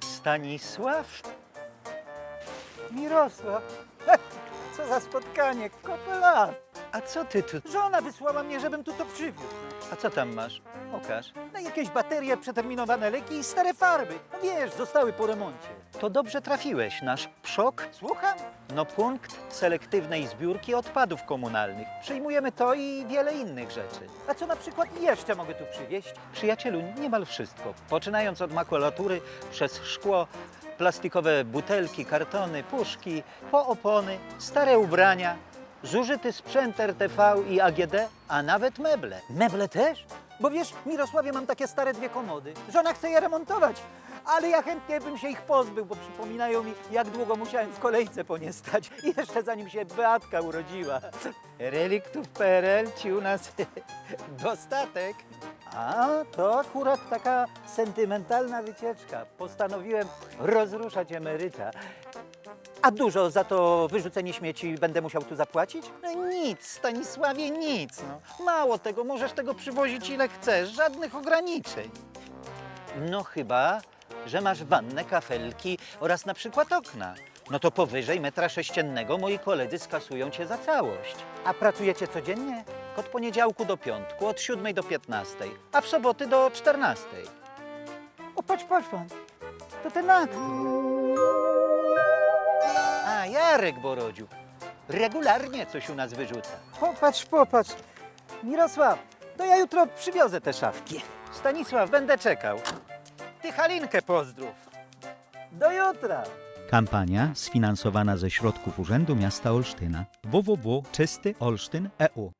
Stanisław? Mirosław? Co za spotkanie, lat. A co ty tu? Żona wysłała mnie, żebym tu to przywiózł. A co tam masz? Pokaż. No jakieś baterie, przeterminowane leki i stare farby. No wiesz, zostały po remoncie. To dobrze trafiłeś. Nasz PSZOK Słucham? no punkt selektywnej zbiórki odpadów komunalnych. Przyjmujemy to i wiele innych rzeczy. A co na przykład jeszcze mogę tu przywieźć? Przyjacielu, niemal wszystko. Poczynając od makulatury, przez szkło, plastikowe butelki, kartony, puszki, po opony, stare ubrania, zużyty sprzęt RTV i AGD, a nawet meble. Meble też? Bo wiesz, Mirosławie, mam takie stare dwie komody. Żona chce je remontować, ale ja chętnie bym się ich pozbył, bo przypominają mi, jak długo musiałem w kolejce po nie stać. I jeszcze zanim się Beatka urodziła. Reliktów PRL ci u nas dostatek. A, to akurat taka sentymentalna wycieczka. Postanowiłem rozruszać emeryta. A dużo za to wyrzucenie śmieci będę musiał tu zapłacić? No nic, Stanisławie, nic. No. Mało tego, możesz tego przywozić ile chcesz, żadnych ograniczeń. No chyba, że masz wannę, kafelki oraz na przykład okna. No to powyżej metra sześciennego moi koledzy skasują cię za całość. A pracujecie codziennie? Od poniedziałku do piątku, od 7 do 15, a w soboty do 14. O, patrz, patrz pan. To ten akt. Jarek Borodziu. Regularnie coś u nas wyrzuca. Popatrz, popatrz. Mirosław, to ja jutro przywiozę te szafki. Stanisław, będę czekał. Ty Halinkę pozdrów. Do jutra. Kampania sfinansowana ze środków Urzędu Miasta Olsztyna www.czystyolsztyn.eu